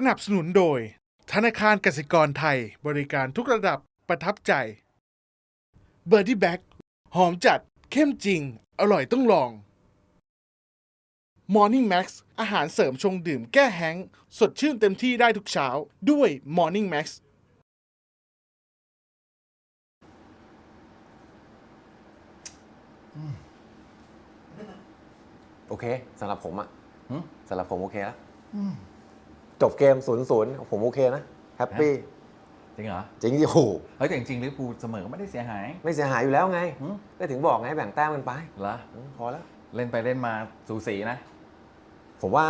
สนับสนุนโดย ธนาคารกสิกรไทยบริการทุกระดับประทับใจ b i r d i e b a g หอมจัด เข้มจริง อร่อยต้องลอง Morning Max อาหารเสริมชงดื่มแก้แห้งก์สดชื่นเต็มที่ได้ทุกเช้า ด้วย Morning Max โอเคสำหรับผมอะหึสำหรับผมโอเคแล้ว จบเกมศูนย์ศูนย์ผมโอเคนะ แฮปปี้ จริงเหรอ จริงที่โอ้โหเฮ้ยแต่จริงๆลิเวอร์พูลเสมอก็ไม่ได้เสียหาย ไม่เสียหายอยู่แล้วไง หึ ก็ถึงบอกไงแบ่งแต้มกันไป เหรออืมพอแล้ว เล่นไปเล่นมาสูสีนะ ผมว่า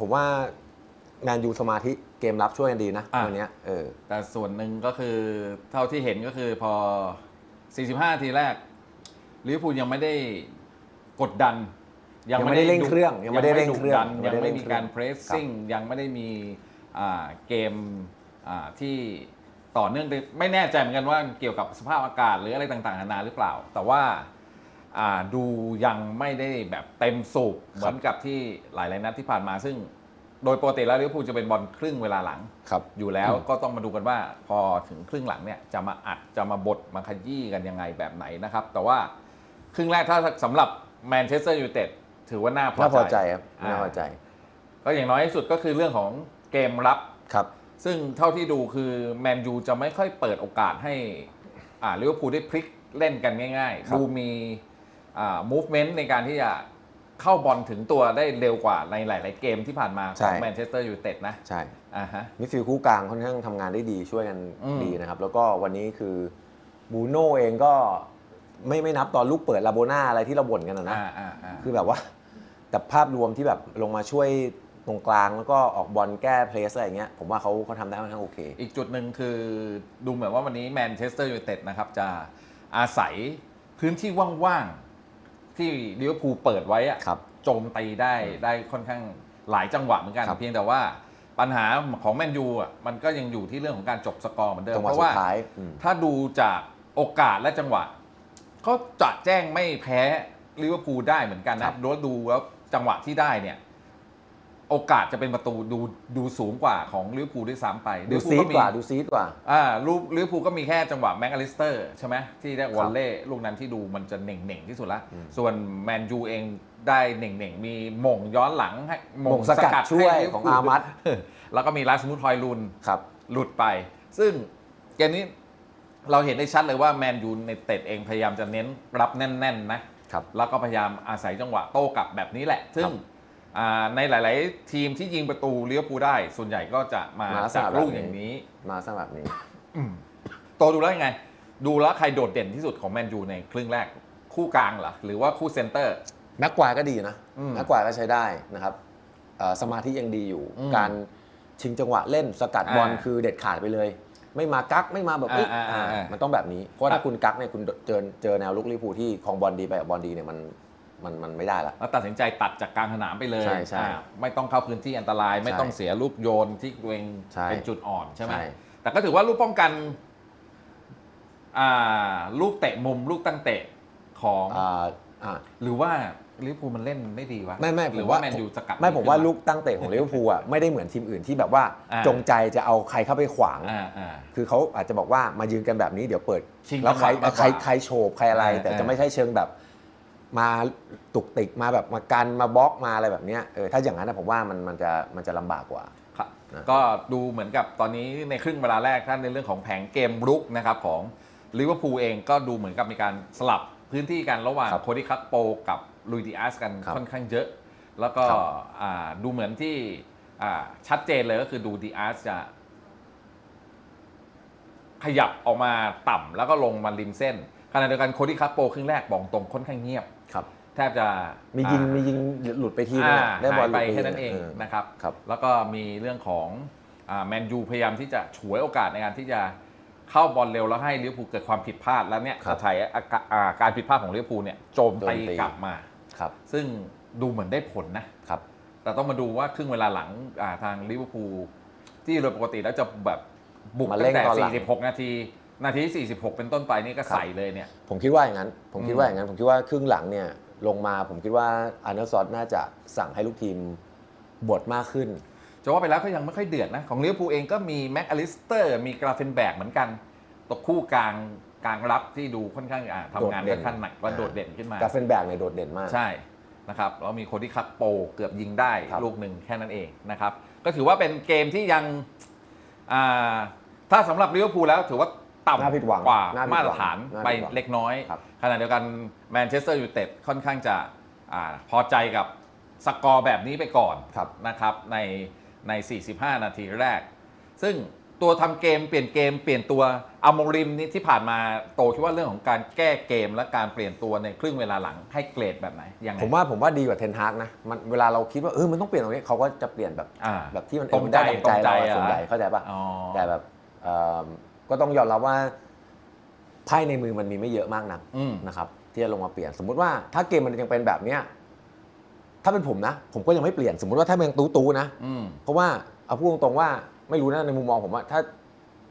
ผมว่าแมนยูสมาธิเกมรับช่วยกันดีนะอะ วันเนี้ยเออ แต่ส่วนหนึ่งก็คือเท่าที่เห็นก็คือพอ 45 ทีแรกลิเวอร์พูลยังไม่ได้กดดัน ยังไม่ได้เร่งเครื่องยังไม่ได้เร่งเครื่องยัยังงไม่ได้ไม่เร่งมีเครื่องการเพรสซิ่งยังไม่ได้มีอ่าเกมอ่าที่ต่อเนื่องไปไม่แน่ใจเหมือนกันว่าเกี่ยวกับสภาพอากาศหรืออะไรต่างๆนานาหรือเปล่า แต่ว่าอ่าดูยังไม่ได้แบบเต็มสูบเหมือนกับที่หลายๆนัดที่ผ่านมาซึ่งโดยปกติแล้วลิเวอร์พูลจะเป็นบอลครึ่งเวลาหลังครับอยู่แล้วก็ต้องมาดูกันว่าพอถึงครึ่งหลังเนี่ยจะมาอัดจะมาบดมาขยี้กันยังไงแบบไหนนะครับ แต่ว่าครึ่งแรกถ้าสำหรับแมนเชสเตอร์ยูไนเต็ด ถือว่าน่าพอน่าพอใจใจครับน่าพอใจ ก็อย่างน้อยที่สุดก็คือเรื่องของเกมรับครับ ซึ่งเท่าที่ดูคือแมนยูจะไม่ค่อยเปิดโอกาสให้อ่าลิเวอร์พูลได้พลิกเล่นกันง่ายครับๆดูมีอ่า movement ในการที่จะเข้าบอลถึงตัวได้เร็วกว่าในหลาย ๆ เกมที่ผ่านมาของแมนเชสเตอร์ยูไนเต็ดนะ ใช่อ่าฮะมิดฟิลด์คู่กลางค่อนข้างทำงานได้ดีช่วยกันอืมดีนะครับ แล้วก็วันนี้คือบูโน่เองก็ไม่ไม่นับตอนลูกเปิดลาโบนาอะไรที่เราบ่นกันนะนะอ่าอ่าอ่าคือแบบว่า แต่ภาพรวมที่แบบลงมาช่วยตรงกลางแล้วก็ออกบอลแก้เพลสอะไรอย่างเงี้ยผมว่าเขาเขาทำได้ค่อนข้างโอเค อีกจุดหนึ่งคือดูเหมือนว่าวันนี้แมนเชสเตอร์ยูไนเต็ดนะครับจะอาศัยพื้นที่ว่างๆ ที่ลิเวอร์พูลเปิดไว้อะครับ โจมตีได้ได้ค่อนข้างหลายจังหวะเหมือนกัน ครับ เพียงแต่ว่าปัญหาของแมนยูอะมันก็ยังอยู่ที่เรื่องของการจบสกอร์เหมือนเดิมจังหวะเพราะสุว่า ดท้ายอืม ถ้าดูจากโอกาสและจังหวะเขาจะแจ้งไม่แพ้ลิเวอร์พูลได้เหมือนกันครันะบ ดูดูแล้ว จังหวะที่ได้เนี่ย โอกาสจะเป็นประตูดูดูสูงกว่าของลิเวอร์พูลด้วยซ้ำไปดูลิเวอร์พูซีลดก็มีกว่าดูซีดกว่าอ่าลูกลิเวอร์พูลก็มีแค่จังหวะแม็กอลิสเตอร์ใช่ไหมที่ได้วอลเล่ลูกนั้นที่ดูมันจะเหน่งๆที่สุดละอืมส่วนแมนยูเองได้เหน่งๆมีหม่งย้อนหลังให้หม่งสกัดช่วยให้ลิเวของพูลอามัดแล้วก็มีลาสมุทฮอยลุนครับหลุดไป ซึ่งเกมนี้เราเห็นได้ชัดเลยว่าแมนยูในเต็ดเองพยายามจะเน้นรับแน่น ๆ นะ ครับแล้วก็พยายามอาศัยจังหวะโต้กลับแบบนี้แหละ ซึ่งอ่าในหลาย ๆ ทีมที่ยิงประตูลิเวอร์พูลได้ ส่วนใหญ่ก็จะมามาจากแบบลูกนี้ อย่างนี้ มาซะแบบนี้ โตดูแล้วยังไง ดูแล้วใครโดดเด่นที่สุดของแมนยูในครึ่งแรกคู่กลางเหรอหรือว่าคู่เซนเตอร์ แม็กควายก็ดีนะอืมแม็กควายก็ใช้ได้นะครับเอ่อสมาธิยังดีอยู่ อืมการชิงจังหวะเล่นสกัดบอลอ่า คือเด็ดขาดไปเลย ไม่มากักไม่มาแบบเอ้ยอ่าอ่าอ่าอ่ามันต้องแบบนี้ เพราะว่าถ้าคุณกักเนี่ยคุณเจอเจอแนวลุกลิเวอร์พูลที่ของบอลดีไปกับบอลดีเนี่ยมันมันมันไม่ได้ละ แล้วตัดสินใจตัดจากกลางสนามไปเลยใช่ใช่อ่าไม่ต้องเข้าพื้นที่อันตราย ไม่ใช่ต้องเสียลูกโยนที่ตัวเองใช่เป็นจุดอ่อนใช่ไหมใช่ แต่ก็ถือว่าลูกป้องกันอ่าลูกเตะมุมลูกตั้งเตะของ อ่าอ่า หรือว่า ลิเวอร์พูลมันเล่นไม่ดีวะไม่ไม่หผรือมว่าว่าแมนยูสกัดไม่ผมว่าขึ้นลูกตั้งเตะของลิเวอร์พูลอะไม่ได้เหมือนทีมอื่นที่แบบว่าอ่าจงใจจะเอาใครเข้าไปขวางอ่าอ่าคือเขาอาจจะบอกว่ามายืนกันแบบนี้เดี๋ยวเปิดชิงแล้วใครจังหวะมากกว่าใครใครโฉบใครอะไรอ่าแต่อ่าจะไม่ใช่เชิงแบบมาตุกติกมาแบบมากันมาบล็อกมาอะไรแบบเนี้ยเออถ้าอย่างนั้นนะผมว่ามันมันจะมันจะลำบากกว่าครับนะก็ดูเหมือนกับตอนนี้ในครึ่งเวลาแรกท่านในเรื่องของแผงเกมรุกนะครับของลิเวอร์พูลเองก็ดูเหมือนกับมีการสลับพื้นที่กันระหว่างครับโคดิคัปโปกับ ลุยดิอาสกันครับค่อนข้างเยอะ แล้วก็ครับอ่าดูเหมือนที่อ่าชัดเจนเลยก็คือดูดิอาสจะ ขยับออกมาต่ำแล้วก็ลงมาริมเส้นขณะเดียวกันโคดิคัปโปครึ่งแรกบอกตรงค่อนข้างเงียบ ครับ แทบจะมียิงอ่ามียิงหลุดไปทีนึงอ่าอะได้บอลหายหลุดไปแค่นั้นเองทีนะครับ ครับ แล้วก็มีเรื่องของแมนยูพยายามที่จะฉวยโอกาสในการที่จะเข้าบอลเร็วแล้วให้ลิเวอร์พูลเกิดความผิดพลาดแล้วเนี่ยครับจะถ่ายอาการอ่าการผิดพลาดของลิเวอร์พูลเนี่ยโจมตีโจมตี กลับมา ครับซึ่งดูเหมือนได้ผลนะครับแต่ต้องมาดูว่าครึ่งเวลาหลังอ่าทางลิเวอร์พูลที่โดยปกติแล้วจะแบบบุกมาตั้เร่งงแต่ ตอนหลัง 46 นาที นาทีที่ 46 เป็นต้นไปนี่ก็ใส่เลยเนี่ย ผมคิดว่าอย่างนั้น ผมคิดอืมว่าอย่างนั้น ผมคิดว่าครึ่งหลังเนี่ยลงมาผมคิดว่าอาร์เนอร์ซอตน่าจะสั่งให้ลูกทีมบทมากขึ้น จะว่าไปแล้วก็ยังไม่ค่อยเดือดนะ ของลิเวอร์พูลเองก็มีแม็กอลิสเตอร์มีกราเฟนแบกเหมือนกันตัวคู่กลาง กลางรับที่ดูค่อนข้างอะทำงานโดดเด่ค่อนนข้างหนักและโดดเด่นขึ้นมา กาเฟนแบกเนี่ยโดดเด่นมาก ใช่นะครับแล้วมีคนที่คักโปเกือบยิงได้ครับ ลูกหนึ่งแค่นั้นเองนะครับ ก็ถือว่าเป็นเกมที่ยังอ่าถ้าสำหรับลิเวอร์พูลแล้วถือว่าต่น่าผิดหวังำกว่าน่าผิดหวังมาตรฐานน่าผิดหวังไปเล็กน้อย ครับ ขณะเดียวกันแมนเชสเตอร์ยูไนเต็ดค่อนข้างจะอาพอใจกับสกอร์แบบนี้ไปก่อนครับ นะครับในใน 45 นาทีแรก ซึ่ง ตัวทำเกมเปลี่ยนเกมเปลี่ยนตัวอโมริมนี่ที่ผ่านมาโตคิดว่าเรื่องของการแก้เกมและการเปลี่ยนตัวในครึ่งเวลาหลังให้เกรดแบบไหนยังไงผมว่าผมว่าดีกว่าเทนฮากนะมันเวลาเราคิดว่าเออมันต้องเปลี่ยนตรงนี้เขาก็จะเปลี่ยนแบบอ่าแบบที่มันตรงใจเออมันได้ดังใจเราตรงใจอะส่วนใหญ่อะเข้าใจป่ะอ๋อแต่แบบเอิ่มก็ต้องยอมรับว่าไพ่ในมือมันมีไม่เยอะมากนักอืมนะครับที่จะลงมาเปลี่ยน สมมุติว่าถ้าเกมมันยังเป็นแบบเนี้ยถ้าเป็นผมนะ ผมก็ยังไม่เปลี่ยนสมมติว่าถ้ามันยังตู้ๆนะอืมเพราะว่าเอาพูดตรงๆว่า ไม่รู้นะในมุมมองผมว่าถ้า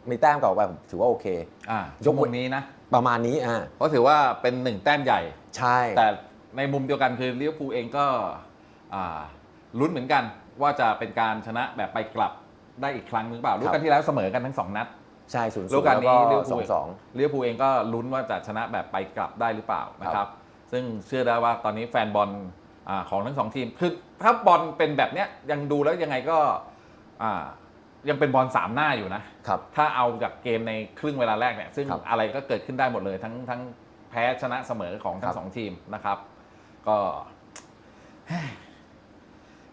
มีแต้มเก่าไปผมถือว่าโอเค อ่ายกกเว้มุนมนี้นะ ประมาณนี้อ่าเพราะถือว่าเป็นหนึ่งแต้มใหญ่ ใช่ แต่ในมุมเดียวกันคือลิเวอร์พูลเองก็อ่าลุ้นเหมือนกัน ว่าจะเป็นการชนะแบบไปกลับได้อีกครั้งหรือเปล่ารู้กันที่แล้วเสมอกันทั้งสองนัดใช่ศูนย์ฤดูศูนย์กาลแล้วนี้ก็ลิเวอร์สพูอลงสองลิเวอร์พูลเองก็ลุ้นว่าจะชนะแบบไปกลับได้หรือเปล่านะคครัรับบซึ่งเชื่อได้ว่าตอนนี้แฟนบอลอาของทั้งสองทีมคือถ้าบอลเป็นแบบเนี้ยยังดูแล้วยังไงก็อ่า ยังเป็นบอลสามหน้าอยู่นะ ครับ ถ้าเอาจากเกมในครึ่งเวลาแรกเนี่ยซึ่งครับอะไรก็เกิดขึ้นได้หมดเลย ทั้งทั้งแพ้ชนะเสมอของทั้ครังบ สองทีมนะครับ ก็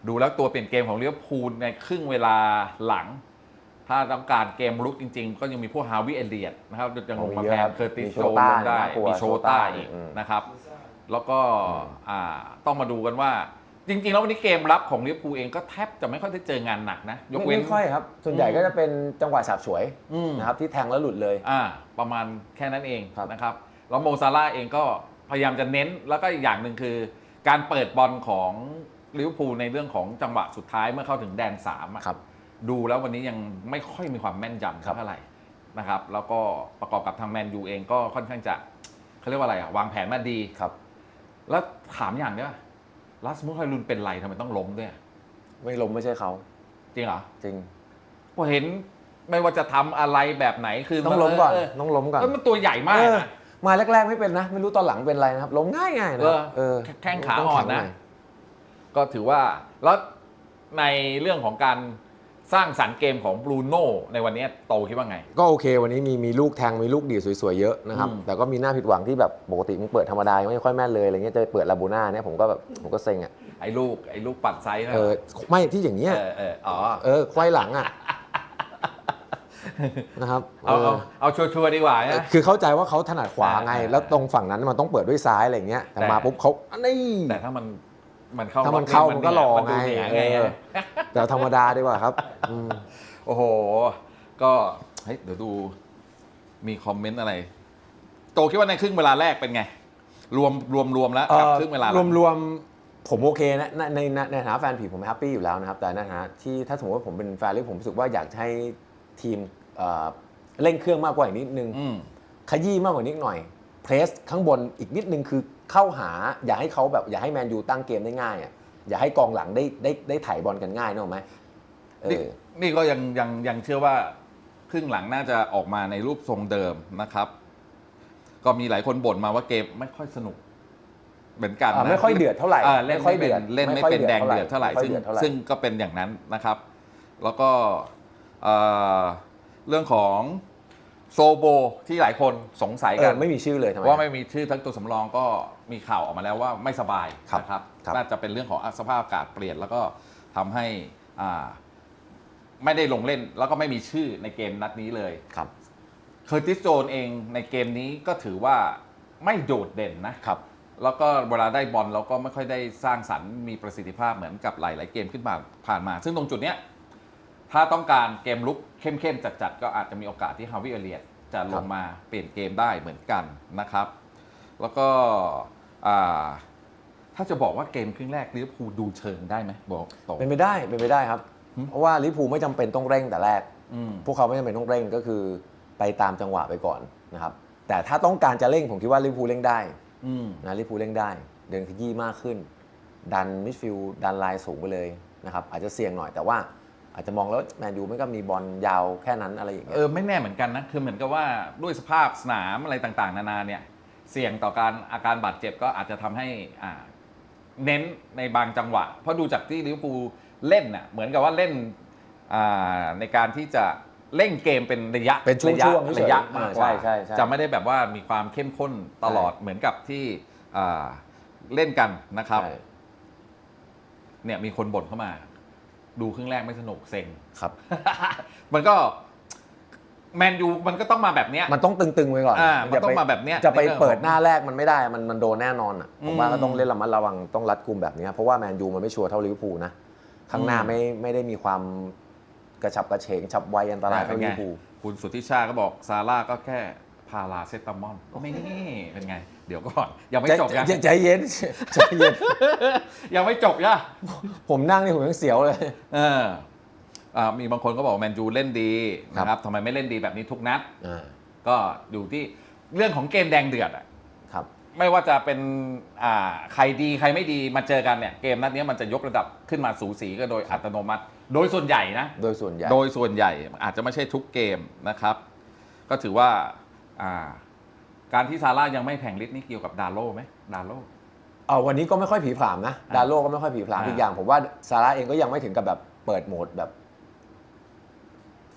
ดูแล้วตัวเปลี่ยนเกมของลิเวอร์พูลในครึ่งเวลาหลัง ถ้าต้องการเกมรุกจริง ๆ ก็ยังมีพวกฮาวิเอเลียตนะครับยังลงมามีเยแทอะคนรับเคอร์ติสมีโจโชนต้าลงได้น่ากลัวมีโชต้าโชต้าอีกอืมนะครับ แล้วก็อ่าต้องมาดูกันว่า จริงๆ แล้ววันนี้เกมรับของลิเวอร์พูลเองก็แทบจะไม่ค่อยได้เจองานหนักนะ ยกไม่เว้น ไม่ค่อยครับ ส่วนใหญ่อืมก็จะเป็นจังหวะฉาบฉวยอืม นะครับที่แทงแล้วหลุดเลย อ่าประมาณแค่นั้นเองครับ นะครับแล้วโมซาร่าห์เองก็พยายามจะเน้นแล้วก็อีกอย่างหนึ่งคือ การเปิดบอลของลิเวอร์พูลในเรื่องของจังหวะสุดท้ายเมื่อเข้าถึงแดนสามอะ ครับ ดูแล้ววันนี้ยังไม่ค่อยมีความแม่นยำครับ เท่าไหร่นะครับ แล้วก็ประกอบกับทางแมนยูเองก็ค่อนข้างจะเขาเรียกว่าอะไรอะวางแผนมาดี ครับ แล้วถามอย่างเนี้ย ลัสมุทไฮรุนเป็นไรทำไมต้องล้มด้วยไม่ล้มไม่ใช่เขาจริงเหรอจริงพอเห็นไม่ว่าจะทำอะไรแบบไหนคือต้องล้มก่อนเต้องล้มก่อนเออมันตัวใหญ่มากเออนะ มาแรกๆไม่เป็นนะ ไม่รู้ตอนหลังเป็นอะไรนะครับล้มง่ายง่ายๆนะเออเออแข้งขาอ่อนนะ ต้งแข็งหยก็ถือว่าแล้วในเรื่องของการ สร้างสรรค์เกมของบรูโน่ในวันนี้โตคิดว่าไง ก็โอเควันนี้มีมีลูกแทงมีลูกดีดสวยๆเยอะนะครับ อืม แต่ก็มีหน้าผิดหวังที่แบบปกติมึงเปิดธรรมดายังไม่ค่อยแม่นเลยอะไรเงี้ยจะไปเปิดลาบูน่าเนี่ยผมก็แบบผมก็เซ็งอะไอ้ลูกไอ้ลูกปัดไซส์นะเออไม่ที่อย่างเงี้ยเออเอออ๋อเออควายหลังอะนะครับเอาเอเอาอเอาชัวร์ๆดีกว่านะ คือเข้าใจว่าเขาถนัดขวาไงอ่า แล้วตรงฝั่งนั้นมันต้องเปิดด้วยซ้ายอะไรเงี้ยแต่แต่มาปุ๊บเขาอันนี้แต่ถ้ามัน มันเข้าถ้ามันเข้ามันก็หล่อมันดูเหนือไงไงเออแต่ธรรมดาดีกว่าครับอืมโอ้โห ก็เฮ้ยเดี๋ยวดูมีคอมเมนต์อะไร โตคิดว่าในครึ่งเวลาแรกเป็นไง รวมรวมรวมแล้วกับครึ่งเวลาหลังรวมรวมๆผมโอเคนะในในในในฐานะแฟนผีผมแฮปปี้อยู่แล้วนะครับ แต่ในฐานะที่ถ้าสมมติว่าผมเป็นแฟนลิเวอร์พูลผมรู้สึกว่าอยากจะให้ทีมเอ่อเร่งเครื่องมากกว่าอีกนิดนึงอืมขยี้มากกว่านี้หน่อย เพรสข้างบนอีกนิดนึงคือเข้าหาอย่าให้เขาแบบอย่าให้แมนยูตั้งเกมได้ง่ายอะอย่าให้กองหลังได้ได้ได้ถ่ายบอลกันง่ายนึกออกไหมเอนี่อ นี่ก็ยังยังยังเชื่อว่าครึ่งหลังน่าจะออกมาในรูปทรงเดิมนะครับ ก็มีหลายคนบ่นมาว่าเกมไม่ค่อยสนุก เหมือนกันอ่านะไม่ค่อยเดือดเท่าไหร่อ่าเล่นไม่ค่อยไม่เป็นเดือดเล่นไม่ไม่ค่อยเป็นแดงเดืเดืออดดเท่าเท่าไหไหร่ร่ซึ่งไม่ค่อยเดือดเท่าไหร่ ซึ่งก็เป็นอย่างนั้นนะครับ แล้วก็เอ่อเรื่องของ โซโบที่หลายคนสงสัยเอกัอนไม่มีชื่อเลยทำไม ว่าไม่มีชื่อทั้งตัวสำรองก็มีข่าวออกมาแล้วว่าไม่สบายครับนะครับครับ น่าจะเป็นเรื่องของสภาพอากาศเปลี่ยน แล้วก็ทำให้อ่าไม่ได้ลงเล่น แล้วก็ไม่มีชื่อในเกมนัดนี้เลย ครับเคอร์ติสโจนเองในเกมนี้ก็ถือว่าไม่โดดเด่นนะครับ แล้วก็เวลาได้บอลเราก็ไม่ค่อยได้สร้างสรรค์มีประสิทธิภาพเหมือนกับหลาย ๆ เกมขึ้นมาผ่านมา ซึ่งตรงจุดเนี้ย ถ้าต้องการเกมลุกเข้มๆจัดๆ ก็อาจจะมีโอกาสที่ฮาวิเอเลียตจะลงมาเปลี่ยนเกมได้เหมือนกันนะครับ แล้วก็อ่าถ้าจะบอกว่าเกมครึ่งแรกลิเวอร์พูลดูเชิงได้ไหมบอกตรงเป็นไปได้เป็นไปได้ครับหืมเพราะว่าลิเวอร์พูลไม่จำเป็นต้องเร่งแต่แรกอืมพวกเขาไม่จำเป็นต้องเร่งก็คือไปตามจังหวะไปก่อนนะครับ แต่ถ้าต้องการจะเร่งผมคิดว่าลิเวอร์พูลเร่งได้อืมนะลิเวอร์พูลเร่งได้ เดินขยี้มากขึ้น ดันมิดฟิลด์ดันไลน์สูงไปเลยนะครับ อาจจะเสี่ยงหน่อยแต่ว่า อาจจะมองแล้วแมนยูไม่ก็มีบอลยาวแค่นั้นอะไรอย่างเงี้เอยอไม่แน่เหมือนกันนะ คือเหมือนกับว่าด้วยสภาพสนามอะไรต่างๆ นานาเนี่ย เสี่ยงต่อการอาการบาดเจ็บก็อาจจะทำให้อ่าเน้นในบางจังหวะ เพราะดูจากที่ลิเวอร์พูลเล่นน่ะเหมือนกับว่าเล่นอ่าในการที่จะเล่นเกมเป็นระยะเป็นช่วงระยะช่วงๆเฉยๆระยะมากกว่าใช่ใช่ใช่จะไม่ได้แบบว่ามีความเข้มข้นตลอดเหมือนกับที่อ่าเล่นกันนะครับใช่เนี่ยมีคนบ่นเข้ามา ดูครึ่งแรกไม่สนุกเซ็ง ครับ มันก็แมนยูมันก็ต้องมาแบบเนี้ย มันต้องตึงๆไว้ก่อนอ่ามันย่ต้องไปมาแบบเนี้ยจะไปในเรื่องของเปิดหน้าแรกมันไม่ได้ มันมันโดนแน่นอนอะ ผมว่าอืมก็ต้องเล่นระมัดระวังต้องรัดกุมแบบเนี้ยเพราะว่าแมนยูมันไม่ชัวร์เท่าลิเวอร์พูลนะ ข้างหน้าอืมไม่ไม่ได้มีความกระฉับกระเฉงฉับไวอันตรายเป็เท่านลิไงเวอร์พูลคุณสุทธิชาก็บอกซาร่าก็แค่พาราเซตามอลไม่นี่เป็นไง เดี๋ยวก่อน ยังไม่จบใจนะใจใจเย็นใจเย็น ยังไม่จบย่ะผมนั่งนี่ผมยังเสียวเลย เอออ่ามีบางคนก็บอกแมนยูเล่นดีครับนะครับทำไมไม่เล่นดีแบบนี้ทุกนัดอ่าก็อยู่ที่เรื่องของเกมแดงเดือดอะครับไม่ว่าจะเป็นอ่าใครดีใครไม่ดีมาเจอกันเนี่ยเกมนัดนี้มันจะยกระดับขึ้นมาสูสีก็โดยอัตโนมัติ โดยส่วนใหญ่นะ โดยส่วนใหญ่ โดยส่วนใหญ่อาจจะไม่ใช่ทุกเกมนะครับ ก็ถือว่า อ่า การที่ซาร่ายังไม่แผงฤทธิ์นี่เกี่ยวกับดาโล่ไหมดาโล่เอาวันนี้ก็ไม่ค่อยผีผลามนะอ่าดาโลก็ไม่ค่อยผีผลามอ่า อีกอย่าง ผมว่าซาร่าเองก็ยังไม่ถึงกับแบบเปิดโหมดแบบ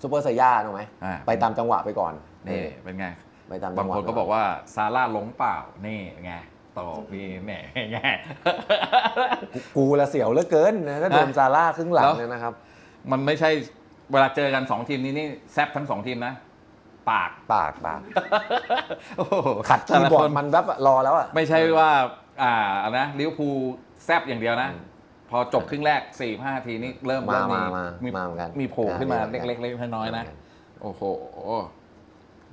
ซูเปอร์ไซย่าถูกไหมอ่าไปตามจังหวะไปก่อนนี่เป็นไง ไปตามจับางงหวะคนก็บอกว่าซาร่าหลงเปล่านี่ไงตอบนี่แหน่ไงกูกูละเสียวเหลือเกินนะถ้าโดนอะซาร่าครึ่งหลังแล้ว เนี่ยนะครับ มันไม่ใช่เวลาเจอกัน 2 ทีมนี้นี่แซบทั้ง 2 ทีมนะ ปาก ปากปากโอ้โหขัดแต่คีละย์บอคร์ดนมันแบบรอแล้วอะ ไม่ใช่ว่า อ่าเอานะลิเวอร์พูลแซบอย่างเดียวนะอืมพอจบครึ่งแรก4ี่ห้าทีนี่เริ่มมาเริ่มมามามีมาเหมือนกันมีโผล่ขึ้นมามาเหมือนกันเล็กๆเล็กๆน้อยๆนะโอ้โห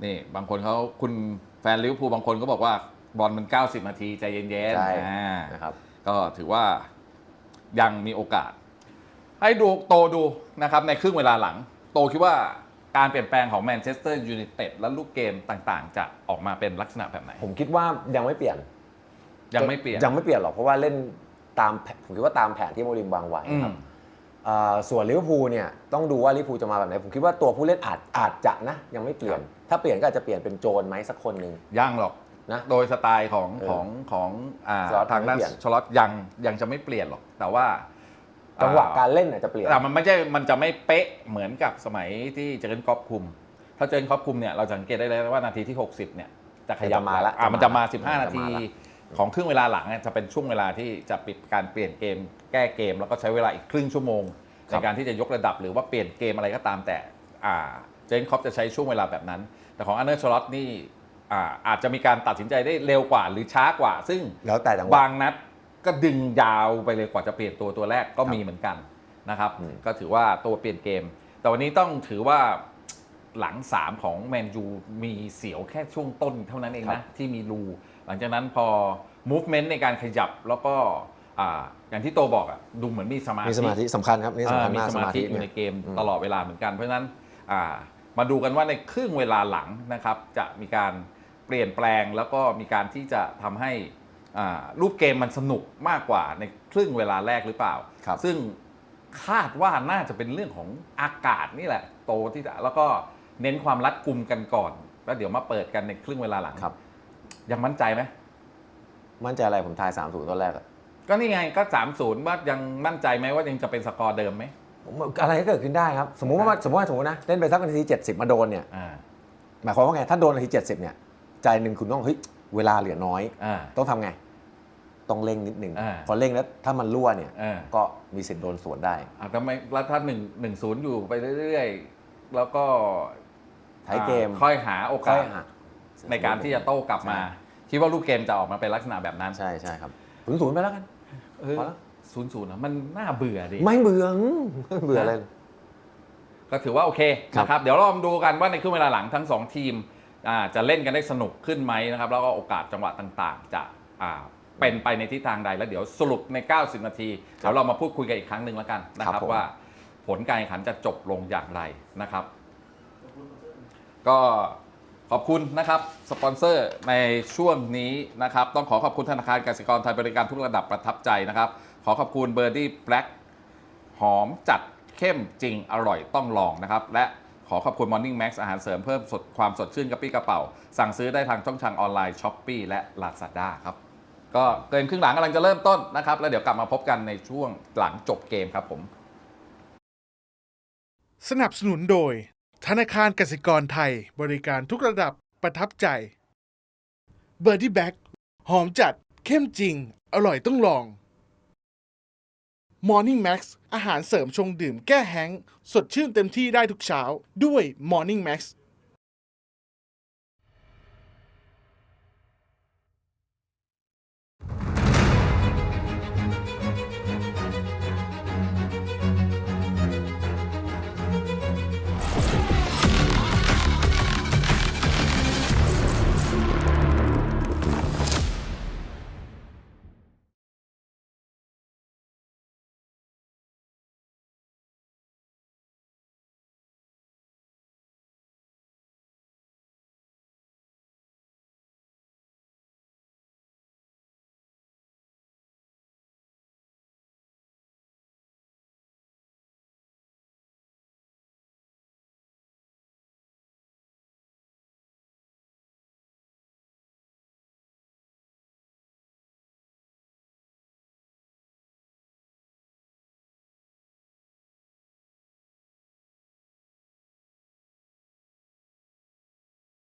นี่บางคนเขาคุณแฟนลิเวอร์พูลบางคนก็บอกว่าบอลมัน 90 นาที ใจเย็นใช่ๆอ่านะครับ ก็ถือว่ายังมีโอกาส ให้ดูโตดูนะครับ ในครึ่งเวลาหลัง โตคิดว่า การเปลี่ยนแปลงของแมนเชสเตอร์ยูไนเต็ดและลูกเกมต่างๆ จะออกมาเป็นลักษณะแบบไหน ผมคิดว่ายังไม่เปลี่ยน ยังไม่เปลี่ยน ยังไม่เปลี่ยนหรอกเพราะว่าเล่นตามแผนผมคิดว่าตามแผนที่โมริมวางไว้อืครับมอ่าส่วนลิเวอร์พูลเนี่ยต้องดูว่าลิเวอร์พูลจะมาแบบไหน ผมคิดว่าตัวผู้เล่นอาจอาจจะนะยังไม่เปลี่ยน ถ้าเปลี่ยนก็อาจจะเปลี่ยนเป็นโจนไหมสักคนหนึ่ง ยังหรอกนะโดยสไตล์ของเออของของอ่าสล็อตทางด้านไม่เปลี่ยน ชลอตยังยังจะไม่เปลี่ยนหรอก แต่ว่า จังหวะอ่การเล่นอาจจะเปลี่ยนแต่มันไม่ใช่มันจะไม่เป๊ะเหมือนกับสมัยที่เจอร์เกนครอปคุม ถ้าเจอร์เกนครอปคุมเนี่ยเราจะสังเกตได้เลยว่านาทีที่ 60เนี่ยจะขยับจะมาละอะจะมามันจะมาละ15 นาทีจะมาละของครึ่งเวลาหลังเนี่ยจะเป็นช่วงเวลาที่จะปิดการเปลี่ยนเกม แก้เกม แล้วก็ใช้เวลาอีกครึ่งชั่วโมงในการที่จะยกระดับหรือว่าเปลี่ยนเกมอะไรก็ตามแต่อ่าเจอร์เกนครอปจะใช้ช่วงเวลาแบบนั้น แต่ของอันเดอร์ชลอตนี่อ่าอาจจะมีการตัดสินใจได้เร็วกว่าหรือช้ากว่า ซึ่งแล้วแต่จังหวะบางนัด ก็ดึงยาวไปเลยกว่าจะเปลี่ยนตัวตัวแรกก็มีเหมือนกันนะครับ อืม ก็ถือว่าตัวเปลี่ยนเกม แต่วันนี้ต้องถือว่าหลัง 3 ของแมนยูมีเสียวแค่ช่วงต้นเท่านั้นเองนะ ที่มีรู หลังจากนั้นพอ movement ในการขยับแล้วก็อ่าอย่างที่โตบอกอะดูเหมือนมีสมาธิมีสมาธิสำคัญครับนี่สำคัญอ่ามีมากสสมามาธิธิอยู่ในเนี่ยเกมอืม ตลอดเวลาเหมือนกัน เพราะฉะนั้นอ่ามาดูกันว่าในครึ่งเวลาหลังนะครับ จะมีการเปลี่ยนแปลงแล้วก็มีการที่จะทำให้อ่า รูปเกมมันสนุกมากกว่าในครึ่งเวลาแรกหรือเปล่าครับซึ่งคาดว่าน่าจะเป็นเรื่องของอากาศนี่แหละ โตที่จะแล้วก็เน้นความรัดกุมกันก่อน แล้วเดี๋ยวมาเปิดกันในครึ่งเวลาหลังครับ ยังมั่นใจไหมมั่นใจอะไรผมทาย3ามศูนย์ตอนแรกอะก็นี่ไงก็3ามศูนย์ว่ายังมั่นใจไหมว่ายังจะเป็นสกอร์เดิมไหมผมอะไรก็เกิดขึ้นได้ครับ สมมุติว่ามันสมมติว่าสมมตินะเล่นไปสักนาที70มาโดนเนี่ยอ่าหมายความว่าไงถ้าโดนนาที70เนี่ยใจหนึ่งคุณต้องเฮ้ยเวลาเหลือน้อยอ่าต้องทำไง ต้องเร่งนิดหนึ่งอ่า พอเร่งแล้วถ้ามันรั่วเนี่ยอ่าก็มีสิทธิ์โดนสวนได้อะทำไมแล้วถ้าหนึ่งหนึ่งศูนย์อยู่ไปเรื่อยๆ แล้วก็ท้ายเกมอ่ค่อยหาโอค่กาอยสหัก ในการที่จะโต้กลับมาคิดว่าลูกเกมจะออกมาเป็นลักษณะแบบนั้นใช่ใช่ครับศูนย์ศูนย์ไปแล้วกันเออพอแล้ว ศูนย์ศูนย์นะมันน่าเบื่อดิ ไม่เบื่อไม่เบื่อเลย ก็ถือว่าโอเคครับ นะครับ เดี๋ยวเรามาดูกันว่าในครึ่งเวลาหลังทั้งสองทีมอ่าจะเล่นกันได้สนุกขึ้นไหมนะครับ แล้วก็โอกาสจังหวะต่างๆ จะอ่า เป็นไปในทิศทางใด แล้วเดี๋ยวสรุปใน 90 นาทีเดี๋ยวเรามาพูดคุยกันอีกครั้งหนึ่งแล้วกันนะคครัรับบผม ว่าผลการแข่งขันจะจบลงอย่างไรนะครับ ก็ขอบคุณนะครับ สปอนเซอร์ในช่วงนี้นะครับ ต้องขอขอบคุณธนาคารกสิกรไทยบริการทุกระดับประทับใจนะครับ ขอขอบคุณเบอร์ดี้แบล็กหอมจัดเข้มจริงอร่อยต้องลองนะครับ และขอขอบคุณ Morning Max อาหารเสริมเพิ่มสดความสดชื่นกระปรี้กระเป๋า สั่งซื้อได้ทางช่องทางออนไลน์ s h อ p e e และ Lazada ครับ ก็เกินครึ่งหลังกำลังจะเริ่มต้นนะครับ แล้วเดี๋ยวกลับมาพบกันในช่วงหลังจบเกมครับผม สนับสนุนโดย ธนาคารกสิกรไทยบริการทุกระดับประทับใจเบอร์ดี้แบ็กหอมจัดเข้มจริง อร่อยต้องลอง Morning Max อาหารเสริมชงดื่มแก้แห้ง สดชื่นเต็มที่ได้ทุกเช้าด้วย Morning Max